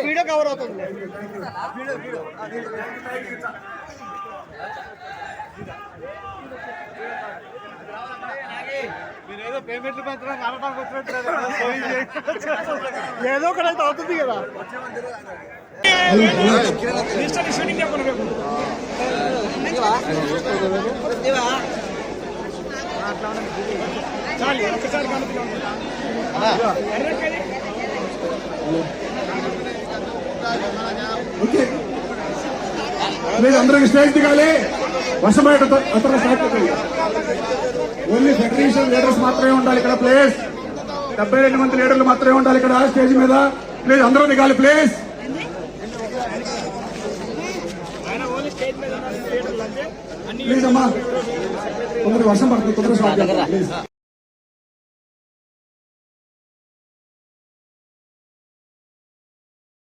Video cover అవుతుంది మీరేదో పేమెంట్లు పెంచడం కలపడానికి వచ్చినట్టు ఏదో ఒకటి అవుతుంది కదా చాలు ఒకసారి ప్లీజ్ అందరికి స్టేజ్ దిగాలి. అతను స్నేహితులు ఓన్లీ ఫెడరేషన్ లీడర్స్ మాత్రమే ఉండాలి ఇక్కడ ప్లేస్ డెబ్బై రెండు మంది లీడర్లు మాత్రమే ఉండాలి ఇక్కడ స్టేజ్ మీద. ప్లీజ్ అందరూ దిగాలి ప్లీజ్ ప్లీజ్ అమ్మా. తొందరగా వర్షం పడుతుంది తొందరగా. Start please